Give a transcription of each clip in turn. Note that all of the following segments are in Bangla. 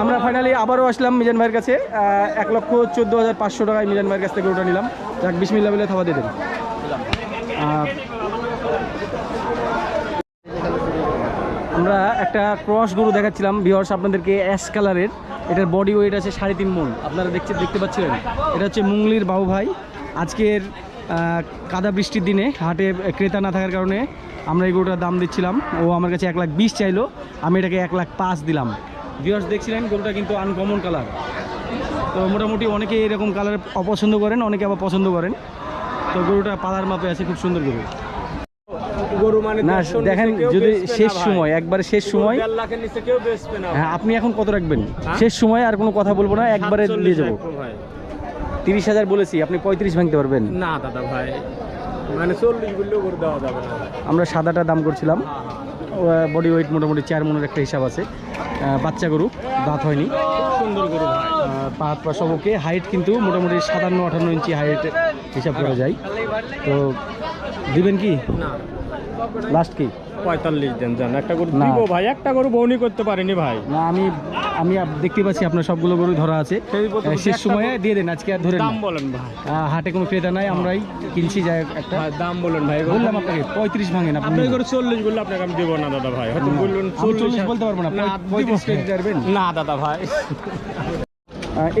আমরা ফাইনালি আবারও আসলাম মিজান ভাইয়ের কাছে। এক লক্ষ চোদ্দ হাজার পাঁচশো টাকায় মিজান ভাইয়ের কাছ থেকে ওটা নিলাম। যাক বিসমিল্লা বলে থাবা দিয়ে দেন। আমরা একটা ক্রস গরু দেখাচ্ছিলাম। ভিওর্স আপনাদেরকে অ্যাশ কালারের। এটার বডি ওয়েট আছে সাড়ে তিন মন। আপনারা দেখতে দেখতে পাচ্ছিলেন? এটা হচ্ছে মুংলির বাবু ভাই। আজকের কাদা বৃষ্টির দিনে হাটে ক্রেতা না থাকার কারণে আমরা এই গরুটার দাম দিচ্ছিলাম। ও আমার কাছে এক লাখ বিশ চাইলো। আমি এটাকে এক লাখ পাঁচ দিলাম। ভিওর্স দেখছিলেন গরুটা কিন্তু আনকমন কালার তো মোটামুটি অনেকে এরকম কালার অপছন্দ করেন অনেকে আবার পছন্দ করেন। তো গরুটা পালার মাপে আছে খুব সুন্দর গরু। গরু মানে না দেখেন যদি শেষ সময় একবারে শেষ সময় হ্যাঁ আপনি এখন কত রাখবেন? হ্যাঁ? শেষ সময় আর কোনো কথা বলব না একবারে দিয়ে যাব। তিরিশ হাজার বলেছি আপনি পঁয়ত্রিশ ভাঙতে পারবেন। না দাদা ভাই। মানে চল্লিশ বললেও করে দেওয়া যাবে না। আমরা সাদাটা দাম করছিলাম। হ্যাঁ, বডি ওয়েট মোটামুটি চার মনের একটা হিসাব আছে। বাচ্চা গরু দাঁত হয়নি। খুব সুন্দর গরু। পা হাইট কিন্তু মোটামুটি সাতান্ন আঠান্ন ইঞ্চি হাইট হিসাব করা যায় তো দিবেন কি? না। লাস্ট কি? পঁয়তাল্লিশ দেন যান একটা গরু না। দিব ভাই একটা গরু বউনি করতে পারিনি ভাই। না আমি আমি দেখতে পাচ্ছি আপনার সবগুলো গরু ধরা আছে। শেষ সময়ে দিয়ে দেন আজকে আর ধরে দাম বলেন ভাই। হাটে কোনো ক্রেতা নাই আমরাই কিনছি যাই একটা। দাম বলেন ভাই। বললাম আপনাকে পঁয়ত্রিশ ভাঙেন আপনি। করে চল্লিশ বললে আপনাকে আমি দেবো না দাদা ভাই। হয়তো বললেন চল্লিশ বলতে পারব না, পঁয়ত্রিশ? না দাদা ভাই।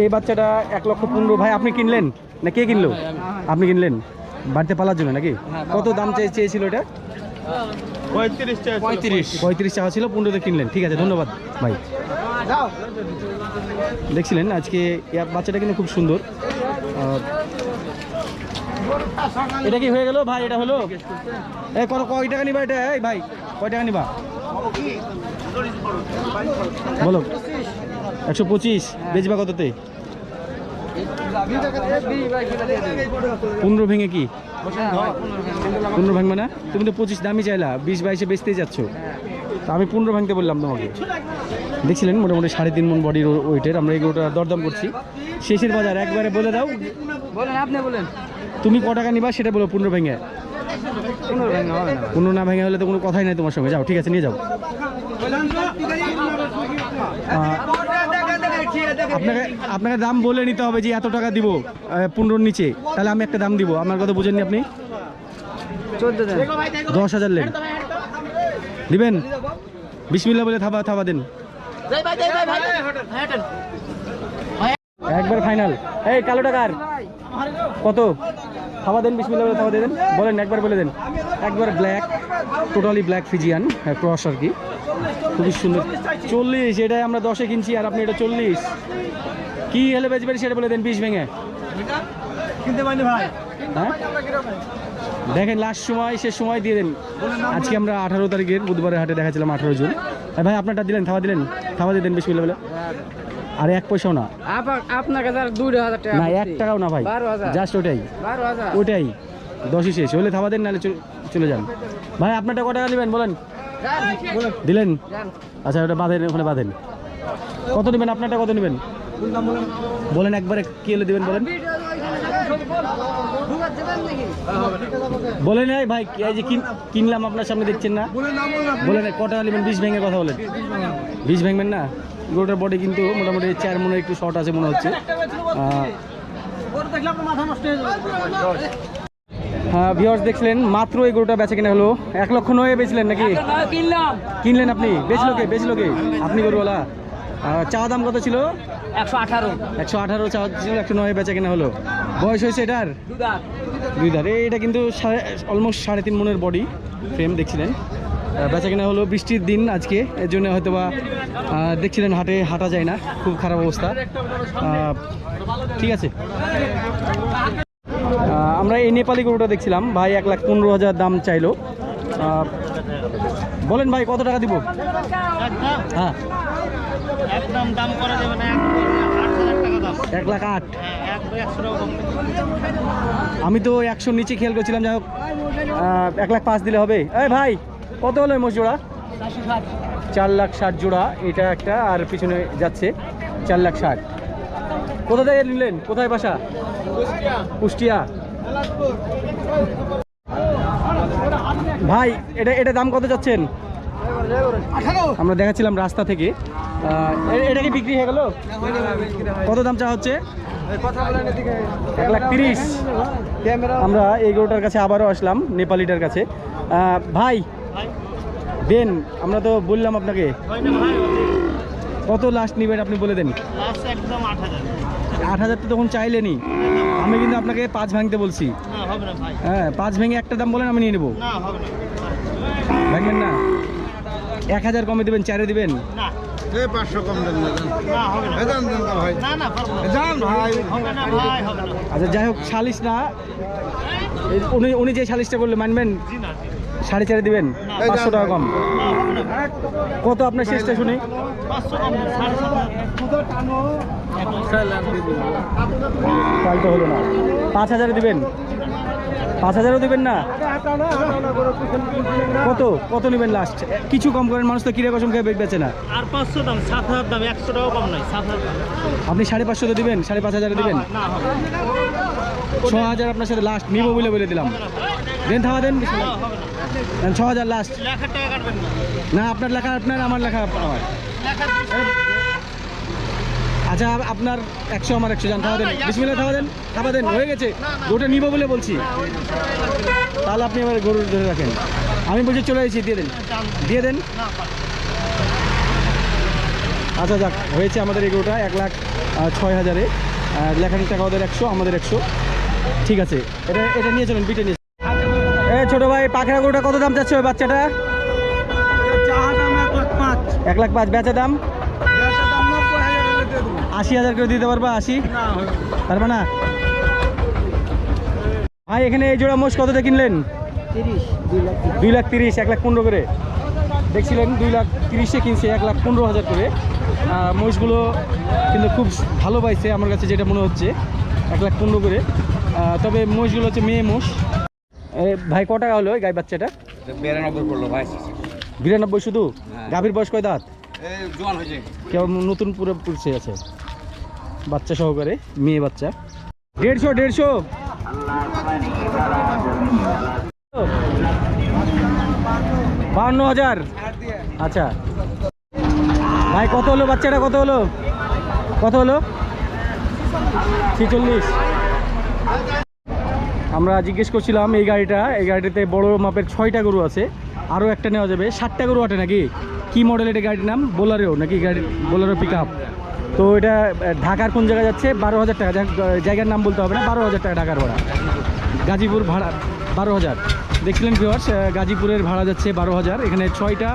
এই বাচ্চাটা এক লক্ষ পনেরো ভাই আপনি কিনলেন? না কে কিনলো? আপনি কিনলেন? বাড়িতে পালার জন্য নাকি? কত দাম চেয়ে চেয়েছিল এটা? পঁয়ত্রিশ পঁয়ত্রিশ। পঁয়ত্রিশ টাকা ছিল পনেরোতে কিনলেন। ঠিক আছে ধন্যবাদ ভাই। দেখছিলেন আজকে এই বাচ্চাটা কিন্তু খুব সুন্দর। এটা কি হয়ে গেল ভাই? এটা হলো? এই কত কয় টাকা নিবা এটা? এই ভাই কয় টাকা নিবা? বলো। একশো পঁচিশ। বেচবা কততে? পনেরো ভেঙে কি? পনেরো ভাঙবে না? তুমি তো পঁচিশ দামই চাইলা বিশ বাইশে বেচতেই যাচ্ছ। তা আমি পনেরো ভাঙতে বললাম তোমাকে। দেখছিলেন মোটামুটি সাড়ে তিন মন বডির ওয়েটের আমরা এগুলোটা দরদাম করছি। শেষের বাজার একবারে বলে দাও। বলেন আপনি বলেন। তুমি ক টাকা নিবা সেটা বলো পনেরো ভেঙে। পনেরো না। ভেঙে হলে তো কোনো কথাই নাই তোমার সঙ্গে। যাও ঠিক আছে নিয়ে যাও। আপনাকে আপনাকে দাম বলে নিতে হবে যে এত টাকা দিব পনেরোর নিচে। তাহলে আমি একটা দাম দিব। আমার কথা বুঝেননি আপনি? চোদ্দ দশ হাজার লেন। দিবেন? বিসমিল্লা বলে থাবা থাবা দেন। একবার ফাইনাল। এই কালো টাকার কত? থাবা দেন বিসমিল্লা বলে থাবা দিয়ে দেন। বলেন একবার বলে দেন। একবার black totally black Fijian cross আর কি। খুবই সুন্দর। চল্লিশ এটাই আমরা দশে কিনছি আর আপনি এটা চল্লিশ। কি হলে বেচবেন সেটা বলে দেন বিশ ভেঙে। কিনতে পারিনি ভাই। হ্যাঁ? দেখেন লাস্ট সময় শেষ সময় দিয়ে দেন। আজকে আমরা আঠারো তারিখের বুধবারের হাটে দেখাছিলাম আঠারো জুন। এ ভাই আপনারটা দিলেন থাবা দিলেন? থাবা দিয়ে দেন বেশি বলে। আর এক পয়সাও না। আপ- আপনাকে স্যার দুই হাজার টাকা না এক টাকাও না ভাই। জাস্ট ওটাই। ওটাই। দশই শেষ। হলে থাবা দেন নাহলে চলে- চলে যান। ভাই আপনারটা কত টাকা নেবেন বলেন? দিলেন? আচ্ছা ওটা বাঁধেন ওখানে বাঁধেন। কত নেবেন আপনারটা কত নেবেন? বলেন একবারে কি হলে দেবেন বলেন? বলেন ভাই এই যে কিন- কিনলাম আপনার সামনে দেখছেন না? বলেন কটা নেবেন? বিষ ভেঙে কথা বলেন। বিষ ভেঙবেন না? গরুটার বডি কিন্তু মোটামুটি চার মনে একটু শর্ট আছে মনে হচ্ছে। আহ, হ্যাঁ ভিওর্স দেখছিলেন মাত্র এই গরুটা বেচে কিনা হলো। এক লক্ষ নয় বেচলেন নাকি? কিনলেন আপনি? বেচলো কে? বেচলো কে? আপনি গরুওয়ালা? চাওয়া দাম কত ছিল? একশো আঠারো। একশো আঠারো চাওয়া ছিল একশো নয় বেচা কিনা হলো। বয়স হয়েছে এটার? দুই ধারে। এটা কিন্তু অলমোস্ট সাড়ে তিন মনের বডি ফ্রেম দেখছিলেন। বেচা কিনা হলো বৃষ্টির দিন আজকে। এর জন্য হয়তো বা দেখছিলেন হাটে হাঁটা যায় না। খুব খারাপ অবস্থা। ঠিক আছে। আমরা এই নেপালি গরুটা দেখছিলাম। ভাই এক লাখ পনেরো হাজার দাম চাইলো। বলেন ভাই কত টাকা দিব? হ্যাঁ। এক লাখ আট আমি তো একশোর নিচে খেয়াল করছিলাম যাই হোক এক লাখ পাঁচ দিলে হবে। এই ভাই কত হলো মোষ জোড়া? চার লাখ ষাট জোড়া এটা একটা আর পিছনে যাচ্ছে চার লাখ ষাট। কোথা থেকে নিলেন? কোথায় বাসা? কুষ্টিয়া। ভাই এটা এটা দাম কত যাচ্ছেন? আমরা দেখাচ্ছিলাম রাস্তা থেকে। এটা কি বিক্রি হয়ে গেল? কত দাম চা হচ্ছে? এক লাখ তিরিশ। আমরা এই গরুটার কাছে আবারও আসলাম নেপালিটার কাছে। ভাই দেন আমরা তো বললাম আপনাকে। কত লাস্ট নেবেন আপনি বলে দেন? একদম আট হাজার তো তখন চাইলেনি। আমি কিন্তু আপনাকে পাঁচ ভাঙতে বলছি। না হবে না ভাই। হ্যাঁ পাঁচ ভেঙে একটা দাম বলেন আমি নিয়ে নেব। না না। ভাঙবেন না? এক হাজার কমে দেবেন চারে দিবেন। না। পাঁচশো কম দেন না যান। না হবে না। এ যান, যান, যান ভাই। না না পারব না। যান ভাই। হবে না ভাই হবে না। আচ্ছা যাই হোক সালিশ না। উনি উনি যে সালিশটা করলে মানবেন। সাড়ে চারে দিবেন? পাঁচশো টাকা কম। কত আপনার শেষটা শুনি। তাই তো হলো না। পাঁচ হাজারে দিবেন? পাঁচ হাজারও দেবেন না? কত? কত নেবেন লাস্ট কিছু কম করেন মানুষ তো কিরে কসম খেয়ে বেচে না। আর পাঁচশো দাম সাত হাজার দাম একশো টাকাও কম নাই সাত হাজার আপনি সাড়ে পাঁচশো তো দিবেন সাড়ে পাঁচ হাজারে দিবেন। ছ হাজার আপনার সাথে লাস্ট নিবো বলে বলে দিলাম। দেন থাকা দেন। ছ হাজার লাস্ট না, আপনার লেখা, আপনার, আমার লেখা আমার আচ্ছা আপনার একশো, আমার একশো জান খাওয়া দেন। বিসমিল্লা খাওয়া দেন খাওয়া দেন, হয়ে গেছে। গোটা নিবো বলে বলছি। তাহলে আপনি এবার গরু ধরে রাখেন। আমি বলছি, চলে এসেছি দিয়ে দেন। দিয়ে দেন। আচ্ছা যাক, হয়েছে আমাদের এই গরুটা, এক লাখ ছয় হাজারে। আর লেখানির টাকা ওদের একশো, আমাদের একশো। ঠিক আছে, এটা এটা নিয়ে চলেন, বিটে নিয়ে ছোটো ভাই পাখরা গরুটা কত দাম চাচ্ছে ওই বাচ্চাটা? এক লাখ পাঁচ বেচা দাম? আশি হাজার করে দিতে পারবা আশি? পারবা না? ভাই এখানে এই জোড়া মোষ কতটা কিনলেন? দুই লাখ তিরিশ এক লাখ পনেরো করে। দেখছিলেন দুই লাখ তিরিশে কিনছে এক লাখ পনেরো হাজার করে। আহ, মহিষগুলো কিন্তু খুব ভালো পাইছে আমার কাছে যেটা মনে হচ্ছে এক লাখ পনেরো করে। তবে মহিষগুলো হচ্ছে মেয়ে মোষ। ভাই ক টাকা হলো এই গাই বাচ্চাটা? বিরানব্বই পড়ল ভাই। বিরানব্বই শুধু? গাভীর বয়স কয় দাঁত? এই জোয়ান হয়েছে। কেউ নতুন পুরো পুরছে আছে। বাচ্চা সহকারে মেয়ে বাচ্চা। দেড়শো দেড়শো। বাহান্ন হাজার। আচ্ছা। ভাই কত হলো বাচ্চাটা? কত হলো? কত হলো? ছিচল্লিশ। আমরা জিজ্ঞেস করছিলাম, এই গাড়িটা, এই গাড়িটাতে বড় মাপের ছয়টা গরু আছে, আরও একটা নেওয়া যাবে। সাতটা গরু আটে নাকি? কি মডেল এটা গাড়ির নাম? বোলারো নাকি গাড়ি বোলারো পিক তো এটা ঢাকার কোন জায়গায় যাচ্ছে? বারো হাজার টাকা জায়গার নাম বলতে হবে না, বারো হাজার টাকা ঢাকার ভাড়া। গাজীপুর ভাড়া, বারো হাজার। দেখছিলেন ভিওয়ার্স গাজীপুরের ভাড়া যাচ্ছে বারো হাজার। এখানে ছয়টা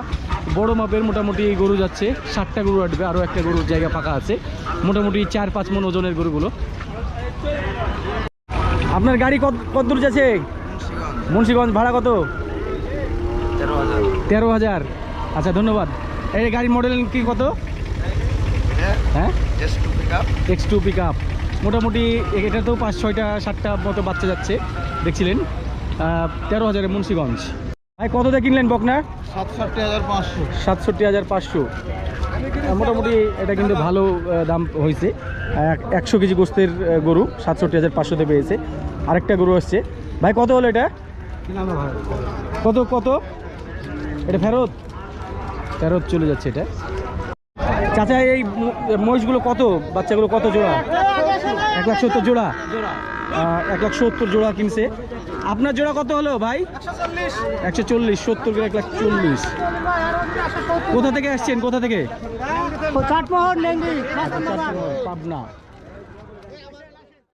বড় মাপের মোটামুটি গরু যাচ্ছে ষাটটা গরু আটবে আরও একটা গরুর জায়গা ফাঁকা আছে। মোটামুটি চার, পাঁচ মন ওজনের গরুগুলো। আপনার গাড়ি কত কত দূর যাচ্ছে? মুন্সীগঞ্জ ভাড়া কত? তেরো হাজার। আচ্ছা ধন্যবাদ। এই গাড়ির মডেল কি কত? হ্যাঁ? এক্স টু পিক আপ মোটামুটি এটাতেও পাঁচ, ছয়টা, সাতটা মতো বাচ্চা যাচ্ছে। দেখছিলেন? তেরো হাজারে মুন্সিগঞ্জ। ভাই কততে কিনলেন বকনা? সাতষট্টি হাজার পাঁচশো। সাতষট্টি হাজার পাঁচশো। মোটামুটি এটা কিন্তু ভালো দাম হয়েছে। এক- একশো কেজি গোস্তের গরু সাতষট্টি হাজার পাঁচশোতে পেয়েছে। আরেকটা গরু আসছে। ভাই কত হলো এটা? কত কত? এটা ফেরত? ফেরত চলে যাচ্ছে এটা। চাচা এই মহিষগুলো কত? বাচ্চাগুলো কত জোড়া? এক লাখ সত্তর জোড়া? এক লাখ সত্তর জোড়া কিনছে। আপনার জোড়া কত হলো ভাই? একশো চল্লিশ। সত্তর এক লাখ চল্লিশ। কোথা থেকে আসছেন? কোথা থেকে? পাবনা।